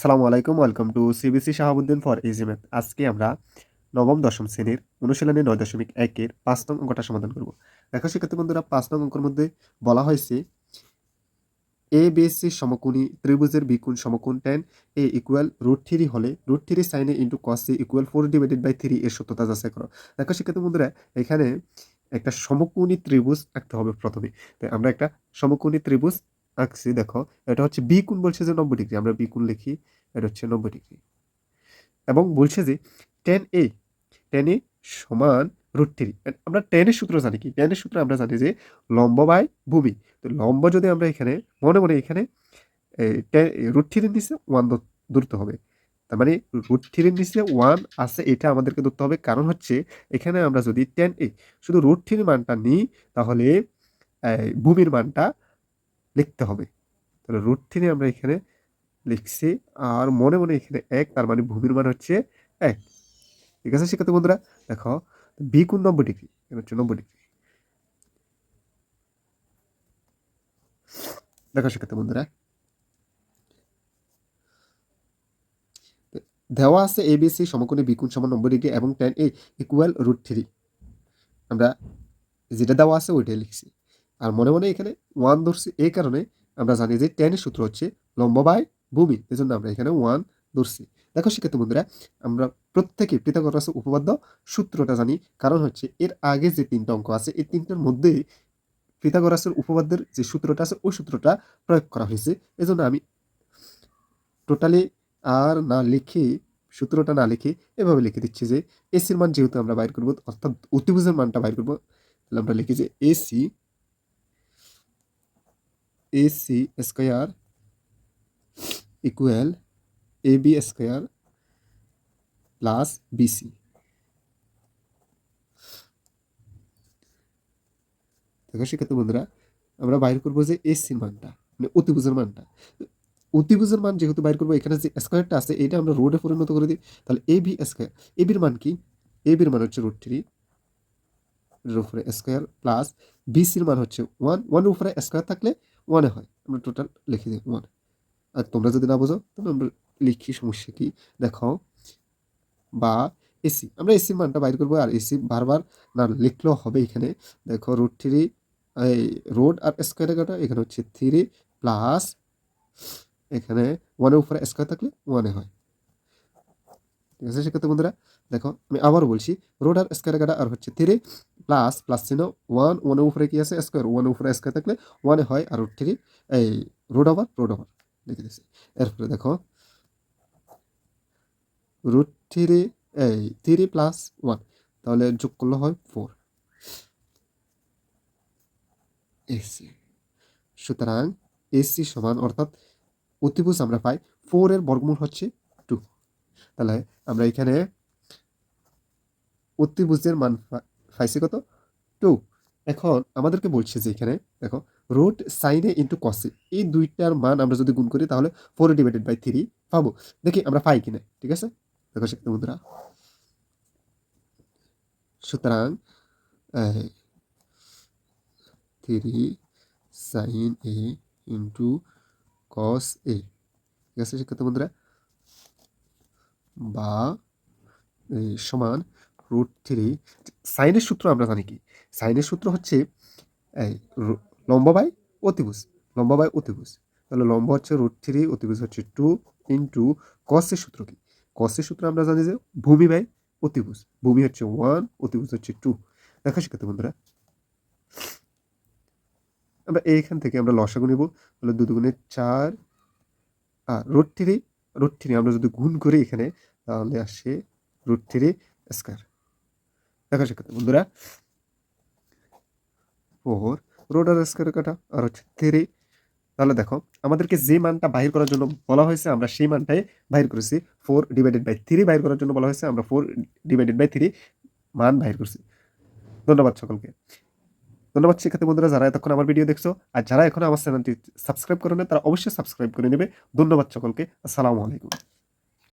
আসসালামু আলাইকুম, welcome to CBC Shahabuddin for easy math আজকে আমরা নবম, দশম শ্রেণির অনুশীলনী নয় দশমিক একের পাঁচ নং অঙ্কটা সমাধান করব। দেখো, শিক্ষার্থী বন্ধুরা, পাঁচ নং অঙ্কের মধ্যে বলা হয়েছে এ বিএসসি সমকোণী ত্রিভুজের বিকুণ সমকোণ tan A equal root three হলে রুট থ্রি সাইনে into cos C equal four divided by three এর সত্যতা যাচাই করো। দেখো, শিক্ষার্থী বন্ধুরা, এখানে একটা সমকোণী ত্রিভুজ আঁকতে হবে প্রথমে। তো আমরা একটা সমকোণী ত্রিভুজ আঁকছি, দেখো। এটা হচ্ছে বি কোণ বলছে যে নব্বই ডিগ্রি, আমরা বি কোণ লিখি, এটা হচ্ছে নব্বই ডিগ্রি। এবং বলছে যে টেন এ টেন এ সমান রুট থ্রি আমরা টেনের সূত্র জানি কি? টেনের সূত্র আমরা জানি যে লম্ব বাই ভূমি। তো লম্ব যদি আমরা এখানে, মনে মনে এখানে রুট থ্রির নিচে ওয়ান ধরতে হবে। তার মানে রুট থ্রির নিচে ওয়ান আছে, এটা আমাদেরকে ধরতে হবে। কারণ হচ্ছে, এখানে আমরা যদি টেন এ শুধু রুট থ্রির মানটা নিই, তাহলে ভূমির মানটা লিখতে হবে। তাহলে রুট থ্রি আমরা এখানে লিখছি আর মনে মনে এখানে এক, তার মানে ভূমির মান হচ্ছে এক। ঠিক আছে শিক্ষার্থী বন্ধুরা? দেখো বি কোন নব্বই ডিগ্রি এটা হচ্ছে নব্বই ডিগ্রি দেখো শিক্ষার্থী বন্ধুরা। দেওয়া আছে এ বিসি সমকোণে বিকুণ সমান নব্বই ডিগ্রি এবং tan A equal root three আমরা যেটা দেওয়া আছে ওইটাই লিখছি। আর মনে মনে এখানে ওয়ান ধরছি এই কারণে আমরা জানি যে টেনের সূত্র হচ্ছে লম্ব বাই ভূমি। এই জন্য আমরা এখানে ওয়ান ধরছি। দেখো শিক্ষার্থী বন্ধুরা, আমরা প্রত্যেকে পৃথাগরাস উপপাদ্য সূত্রটা জানি। কারণ হচ্ছে এর আগে যে তিনটা অঙ্ক আছে, এই তিনটার মধ্যে পৃথাগরাসের উপপাদ্যের যে সূত্রটা আছে, ওই সূত্রটা প্রয়োগ করা হয়েছে। এজন্য আমি টোটালি আর না লিখে, সূত্রটা না লিখে এভাবে লিখে দিচ্ছি যে এসির মান যেহেতু আমরা বাইর করব, অর্থাৎ অতিভুজের মানটা বাইর করব, তাহলে আমরা লিখি যে AC AC square equal A B square plus BC দেখো শিক্ষার্থী বন্ধুরা, আমরা বাইর করব যে এসির মানটা মানে অতিভুজের মানটা। অতিভুজের মান যেহেতু বাইর করব, এখানে যে স্কোয়ারটা আছে, এটা আমরা রোডে পরিণত করে দিই। তাহলে এ বি স্কোয়ার এ বির মান কি? এ বির মান হচ্ছে রুট থ্রি উপরে স্কোয়ার প্লাস বিসির মান হচ্ছে ওয়ান ওয়ানের উপরে স্কোয়ার থাকলে ওয়ানে হয়, আমরা টোটাল লিখে দিই ওয়ান আর তোমরা যদি না বোঝো, তাহলে আমরা লিখি, সমস্যা কি? দেখো, বা এসি, আমরা এসি মানটা বাইর করব, আর এসি বারবার না লিখলেও হবে এখানে। দেখো রুট থ্রি এই রোড আর স্কোয়ারে কাটা, এখানে হচ্ছে থ্রি প্লাস এখানে ওয়ানের উপরে স্কোয়ার থাকলে ওয়ানে হয়। ঠিক আছে, সেক্ষেত্রে বন্ধুরা, দেখো, আমি আবার বলছি রোড আর স্কোয়ার কাটা আর হচ্ছে থ্রি প্লাস প্লাস চিহ্ন ওয়ান ওয়ানের উপরে কি আছে? স্কোয়ার ওয়ানের উপরে স্কোয়ার থাকলে ওয়ানে হয় আর রুট থ্রি এই রোড ওভার রোড ওভার লিখে দিচ্ছি। এরপরে দেখো রুট থ্রি এই থ্রি প্লাস ওয়ান তাহলে যোগ করলে হয় ফোর এসি সুতরাং এসি সমান অর্থাৎ অতিভুজ আমরা পাই ফোর এর বর্গমূল হচ্ছে টু তাহলে আমরা এখানে অতিভুজের মান পাইছি কত? টু এখন আমাদেরকে বলছে যে এখানে, দেখো রুট সাইনে ইন্টু কসে এই দুইটার মান আমরা যদি গুণ করি তাহলে ফোর ডিভাইডেড বাই থ্রি পাবো। দেখি আমরা পাই কিনা, ঠিক আছে? দেখো শিখতে বন্ধুরা। সুতরাং three sine A into cos A, ঠিক আছে শিক্ষার্থী বন্ধুরা? বা সমান রুট থ্রি সাইনের সূত্র আমরা জানি কি? সাইনের সূত্র হচ্ছে, এই লম্ব বাই অতিভুজ, লম্বা বাই অতিভুজ। তাহলে লম্বা হচ্ছে রুট থ্রি অতিভুজ হচ্ছে টু ইন্টু কসের সূত্র কি? কসের সূত্র আমরা জানি যে ভূমি বাই অতিভুজ। ভূমি হচ্ছে ওয়ান অতিভুজ হচ্ছে টু দেখা শিখাতে বন্ধুরা। আমরা এইখান থেকে আমরা লসাগু নিব। তাহলে দু দুগুণে চার আর রুট থ্রি রুট থ্রি আমরা যদি গুণ করি এখানে, তাহলে আসে রুট থ্রি স্কোয়ার দেখা শিখাতে বন্ধুরা। ফোর রোড আর স্কোয়ার কাটা, আর হচ্ছে থ্রি। তাহলে দেখো, আমাদেরকে যে মানটা বাহির করার জন্য বলা হয়েছে, আমরা সেই মানটাই বাহির করেছি। ফোর ডিভাইডেড বাই থ্রি বাহির করার জন্য বলা হয়েছে, আমরা ফোর ডিভাইডেড বাই থ্রি মান বাহির করছি। ধন্যবাদ সকলকে। ধন্যবাদ শিক্ষার্থী বন্ধুরা, যারা এতক্ষণ আমার ভিডিও দেখছ, আর যারা এখন আমার চ্যানেলটি সাবস্ক্রাইব করে তারা অবশ্যই সাবস্ক্রাইব করে নেবে। ধন্যবাদ সকলকে। আসসালামু আলাইকুম।